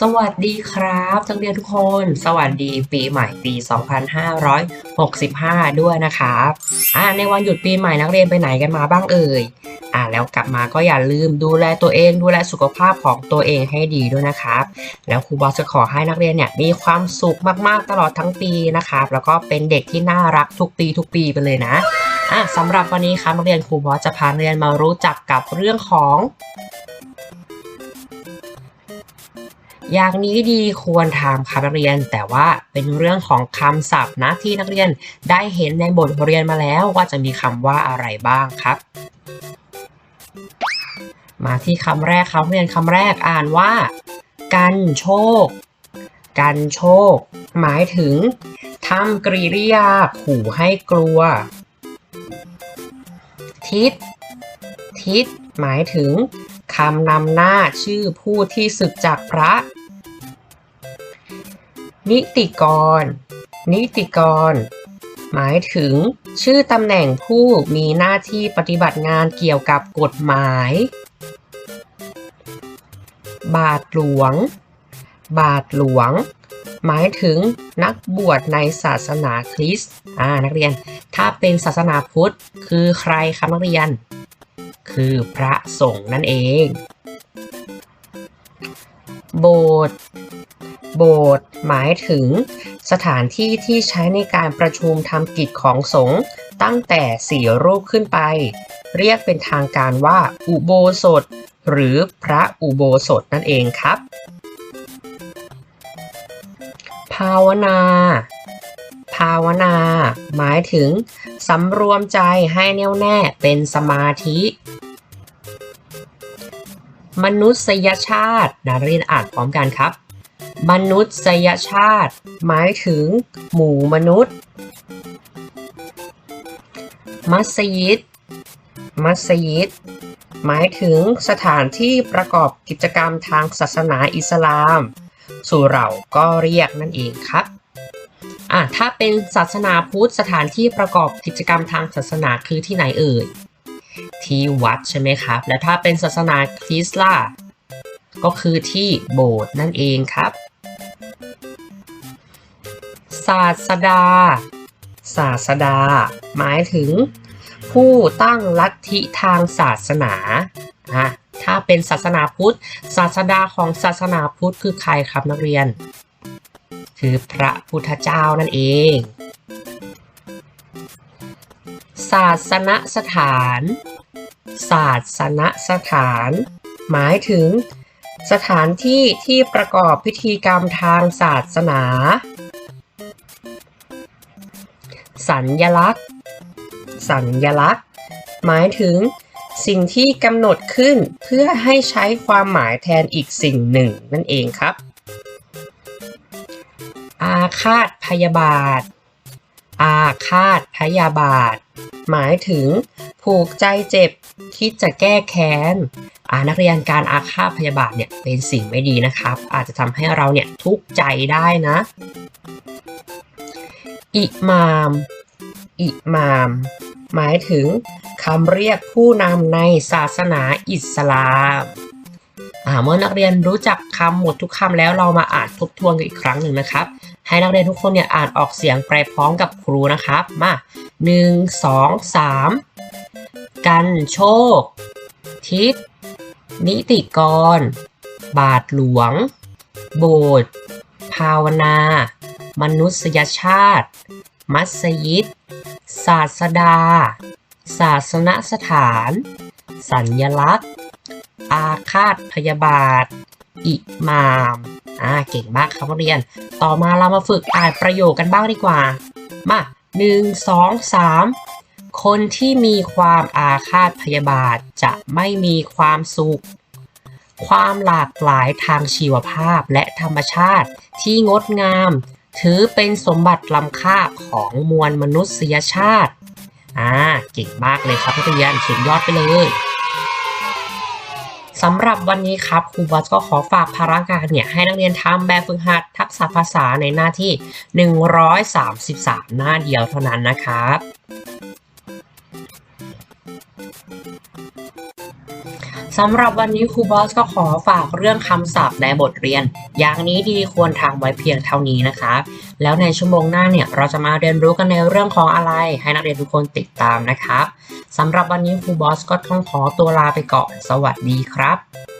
สวัสดีครับนักเรียนทุกคน สวัสดีปีใหม่ปี 2565 ด้วยนะครับอ่าในวันหยุดปีใหม่นักเรียนไปไหนกันมาบ้างเอ่ยอ่าแล้วกลับมาก็อย่าลืมดูแลตัวเอง ดูแลสุขภาพของตัวเองให้ดีด้วยนะครับ แล้วครูบอสจะขอให้นักเรียนเนี่ยมีความสุขมากๆตลอดทั้งปีนะครับ แล้วก็เป็นเด็กที่น่ารักทุกปีทุกปีไปเลยนะอะสำหรับวันนี้ครับนักเรียนครูบอสจะพานักเรียนมารู้จักกับเรื่องของ อย่างนี้ดีควรทำครับนักเรียน แต่ว่าเป็นเรื่องของคำศัพท์นะที่นักเรียนได้เห็นในบทเรียนมาแล้วว่าจะมีคำว่าอะไรบ้างครับ มาที่คำแรกครับนักเรียนคำแรกอ่านว่า กันโชค กันโชค หมายถึงทำกริยาขู่ให้กลัว ทิศ ทิศ หมายถึงคำนำหน้าชื่อผู้ที่ศึกจากพระ นิติกร นิติกร หมายถึงชื่อตำแหน่งผู้มีหน้าที่ปฏิบัติงานเกี่ยวกับกฎหมาย บาทหลวง บาทหลวง หมายถึงนักบวชในศาสนาคริสต์อ่านักเรียน ถ้าเป็นศาสนาพุทธคือใครครับนักเรียน คือพระสงฆ์นั่นเอง โบสถ์ โบสถ์หมายถึง สถานที่ที่ใช้ในการประชุมทำกิจของสงฆ์ตั้งแต่สี่รูปขึ้นไป เรียกเป็นทางการว่าอุโบสถ หรือพระอุโบสถนั่นเองครับ ภาวนา ภาวนา หมายถึงสำรวมใจให้แน่วแน่เป็นสมาธิ มนุษยชาตินักเรียนอ่านพร้อมกันครับ มนุษยชาติ หมายถึง หมู่มนุษย์ มัสยิด มัสยิด หมายถึงสถานที่ประกอบกิจกรรมทางศาสนาอิสลามสู่เราก็เรียกนั่นเองครับอะถ้าเป็นศาสนาพุทธสถานที่ประกอบกิจกรรมทางศาสนาคือที่ไหนเอ่ย ที่วัดใช่ไหมครับ และถ้าเป็นศาสนาคริสต์ล่ะก็คือที่โบสถ์นั่นเองครับ ศาสดา ศาสดา หมายถึง ผู้ตั้งลัทธิทางศาสนาอะถ้าเป็นศาสนาพุทธ ศาสดาของศาสนาพุทธคือใครครับนักเรียน คือพระพุทธเจ้านั่นเอง ศาสนสถาน ศาสนสถาน หมายถึงสถานที่ที่ประกอบพิธีกรรมทางศาสนา สัญญลักษณ์ สัญญลักษณ์ หมายถึง สิ่งที่กำหนดขึ้นเพื่อให้ใช้ความหมายแทนอีกสิ่งหนึ่งนั่นเองครับ อาฆาตพยาบาท อาฆาตพยาบาท หมายถึง ผูกใจเจ็บคิดจะแก้แค้นอานักเรียนการอาฆาตพยาบาทเนี่ยเป็นสิ่งไม่ดีนะครับ อาจจะทำให้เราเนี่ยทุกข์ใจได้นะ อิมาม อิมาม หมายถึงคำเรียกผู้นำในศาสนาอิสลามอ่าเมื่อนักเรียนรู้จักคำหมดทุกคำแล้วเรามาอ่านทบทวนกันอีกครั้งหนึ่งนะครับ ให้นักเรียนทุกคนเนี่ยอ่านออกเสียงไปพร้อมกับครูนะครับ มาหนึ่งสองสามกันโชค ทิศ นิติกร บาทหลวง โบสถ์ภาวนา มนุษยชาติ มัสยิด ศาสดา ศาสนสถาน สัญญลักษณ์ อาฆาตพยาบาท อิมาม อ่า เก่งมากครับนักเรียน ต่อมาเรามาฝึกอ่านประโยคกันบ้างดีกว่า มาหนึ่งสองสามคนที่มีความอาฆาตพยาบาทจะไม่มีความสุข ความหลากหลายทางชีวภาพและธรรมชาติที่งดงาม ถือเป็นสมบัติล้ำค่าของมวลมนุษยชาติ อ่าเก่งมากเลยครับนักเรียนสุดยอดไปเลยสำหรับวันนี้ครับครูบอสก็ขอฝากภารการเนี่ยให้นักเรียนทำแบบฝึกหัดทักษะภาษาในหน้าที่ 133 หน้าเดียวเท่านั้นนะครับสสำหรับวันนี้ครูบอสก็ขอฝากเรื่องคำศัพท์ในบทเรียน อย่างนี้ดีควรทำไว้เพียงเท่านี้นะคะแล้วในชั่วโมงหน้าเนี่ยเราจะมาเรียนรู้กันในเรื่องของอะไร ให้นักเรียนทุกคนติดตามนะครับสำหรับวันนี้ครูบอสก็ต้องขอตัวลาไปก่อน สวัสดีครับ